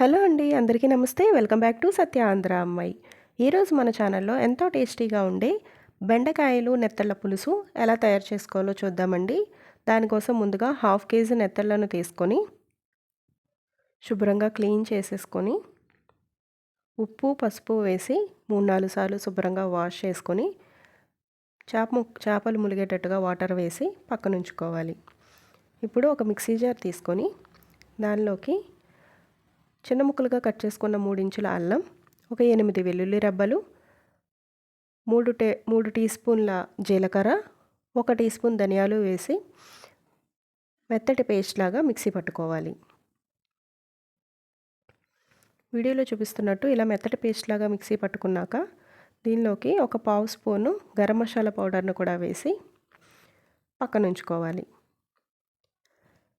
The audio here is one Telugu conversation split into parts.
హలో అండి అందరికీ నమస్తే. Welcome back to Satya Andhra అమ్మాయి. ఈరోజు మన ఛానల్లో ఎంతో టేస్టీగా ఉండే బెండకాయలు నెత్తళ్ళ పులుసు ఎలా తయారు చేసుకోవాలో చూద్దామండి. దానికోసం ముందుగా హాఫ్ కేజీ నెత్తళ్ళను తీసుకొని శుభ్రంగా క్లీన్ చేసేసుకొని ఉప్పు పసుపు వేసి మూడు నాలుగు సార్లు శుభ్రంగా వాష్ చేసుకొని చేప ము చేపలు ములిగేటట్టుగా వాటర్ వేసి పక్కనుంచుకోవాలి. ఇప్పుడు ఒక మిక్సీ జార్ తీసుకొని దానిలోకి చిన్న ముక్కలుగా కట్ చేసుకున్న మూడించుల అల్లం ఒక ఎనిమిది వెల్లుల్లి రెబ్బలు మూడు టే మూడు టీ స్పూన్ల జీలకర్ర ఒక టీ స్పూన్ ధనియాలు వేసి మెత్తటి పేస్ట్ లాగా మిక్సీ పట్టుకోవాలి. వీడియోలో చూపిస్తున్నట్టు ఇలా మెత్తటి పేస్ట్ లాగా మిక్సీ పట్టుకున్నాక దీనిలోకి ఒక పావు స్పూను గరం మసాలా పౌడర్ను కూడా వేసి పక్కనుంచుకోవాలి.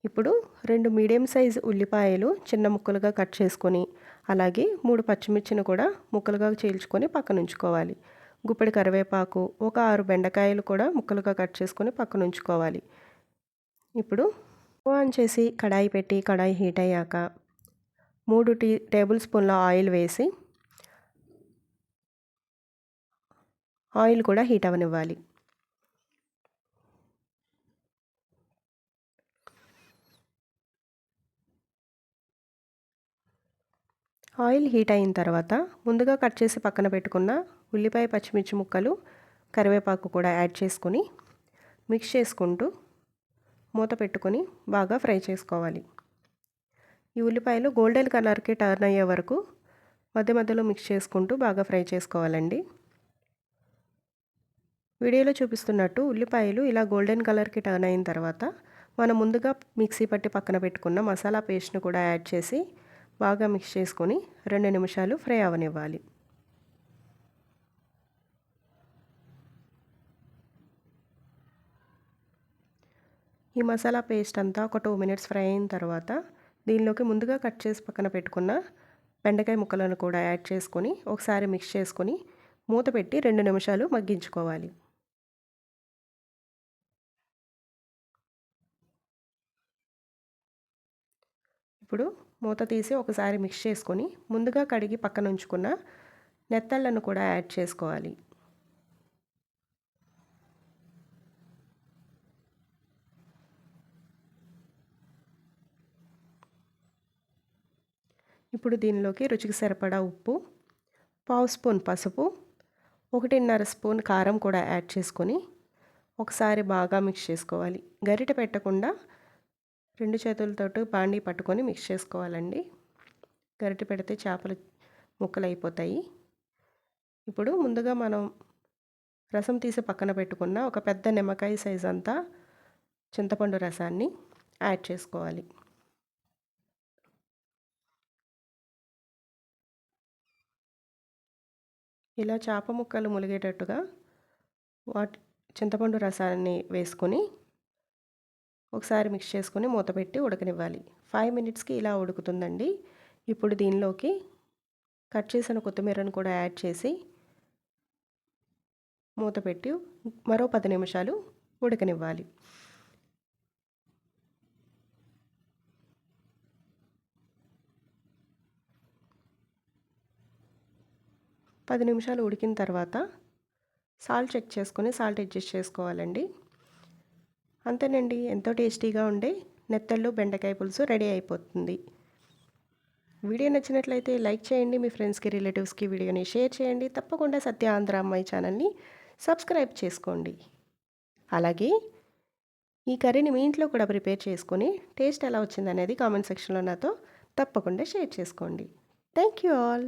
ఇప్పుడు రెండు మీడియం సైజ్ ఉల్లిపాయలు చిన్న ముక్కలుగా కట్ చేసుకొని అలాగే మూడు పచ్చిమిర్చిని కూడా ముక్కలుగా చీల్చుకొని పక్కన ఉంచుకోవాలి గుప్పెడి కరివేపాకు ఒక ఆరు బెండకాయలు కూడా ముక్కలుగా కట్ చేసుకొని పక్కన ఉంచుకోవాలి ఇప్పుడు ఆన్ చేసి కడాయి పెట్టి కడాయి హీట్ అయ్యాక మూడు టీ టేబుల్ స్పూన్ల ఆయిల్ వేసి ఆయిల్ కూడా హీట్ అవనివ్వాలి ఆయిల్ హీట్ అయిన తర్వాత ముందుగా కట్ చేసి పక్కన పెట్టుకున్న ఉల్లిపాయ పచ్చిమిర్చి ముక్కలు కరివేపాకు కూడా యాడ్ చేసుకొని మిక్స్ చేసుకుంటూ మూత పెట్టుకొని బాగా ఫ్రై చేసుకోవాలి. ఈ ఉల్లిపాయలు గోల్డెన్ కలర్కి టర్న్ అయ్యే వరకు మధ్య మధ్యలో మిక్స్ చేసుకుంటూ బాగా ఫ్రై చేసుకోవాలండి. వీడియోలో చూపిస్తున్నట్టు ఉల్లిపాయలు ఇలా గోల్డెన్ కలర్కి టర్న్ అయిన తర్వాత మనం ముందుగా మిక్సీ పట్టి పక్కన పెట్టుకున్న మసాలా పేస్ట్ను కూడా యాడ్ చేసి బాగా మిక్స్ చేసుకొని రెండు నిమిషాలు ఫ్రై అవనివ్వాలి. ఈ మసాలా పేస్ట్ అంతా ఒక టూ మినిట్స్ ఫ్రై అయిన తర్వాత దీనిలోకి ముందుగా కట్ చేసి పక్కన పెట్టుకున్న బెండకాయ ముక్కలను కూడా యాడ్ చేసుకొని ఒకసారి మిక్స్ చేసుకొని మూత పెట్టి రెండు నిమిషాలు మగ్గించుకోవాలి. ఇప్పుడు మూత తీసి ఒకసారి మిక్స్ చేసుకొని ముందుగా కడిగి పక్కన ఉంచుకున్న నెత్తళ్ళను కూడా యాడ్ చేసుకోవాలి. ఇప్పుడు దీనిలోకి రుచికి సరిపడా ఉప్పు పావు స్పూన్ పసుపు ఒకటిన్నర స్పూన్ కారం కూడా యాడ్ చేసుకొని ఒకసారి బాగా మిక్స్ చేసుకోవాలి. గరిట పెట్టకుండా రెండు చేతులతో బాండీ పట్టుకొని మిక్స్ చేసుకోవాలండి. గరిట పెడితే చేపలు ముక్కలు అయిపోతాయి ఇప్పుడు ముందుగా మనం రసం తీసి పక్కన పెట్టుకున్న ఒక పెద్ద నిమ్మకాయ సైజ్ అంతా చింతపండు రసాన్ని యాడ్ చేసుకోవాలి. ఇలా చేప ముక్కలు ములిగేటట్టుగా వాటి చింతపండు రసాన్ని వేసుకొని ఒకసారి మిక్స్ చేసుకొని మూత పెట్టి ఉడకనివ్వాలి. ఫైవ్ మినిట్స్కి ఇలా ఉడుకుతుందండి. ఇప్పుడు దీనిలోకి కట్ చేసిన కొత్తిమీరను కూడా యాడ్ చేసి మూత పెట్టి మరో పది నిమిషాలు ఉడకనివ్వాలి. పది నిమిషాలు ఉడికిన తర్వాత సాల్ట్ చెక్ చేసుకొని సాల్ట్ అడ్జస్ట్ చేసుకోవాలండి. అంతేనండి. ఎంతో టేస్టీగా ఉండే నెత్తళ్ళు బెండకాయ పులుసు రెడీ అయిపోతుంది. వీడియో నచ్చినట్లయితే లైక్ చేయండి మీ ఫ్రెండ్స్కి రిలేటివ్స్కి వీడియోని షేర్ చేయండి. తప్పకుండా సత్య ఆంధ్ర అమ్మాయి ఛానల్ని సబ్స్క్రైబ్ చేసుకోండి. అలాగే ఈ కర్రీని మీ ఇంట్లో కూడా ప్రిపేర్ చేసుకొని టేస్ట్ ఎలా వచ్చిందనేది కామెంట్ సెక్షన్లో నాతో తప్పకుండా షేర్ చేసుకోండి. Thank you all.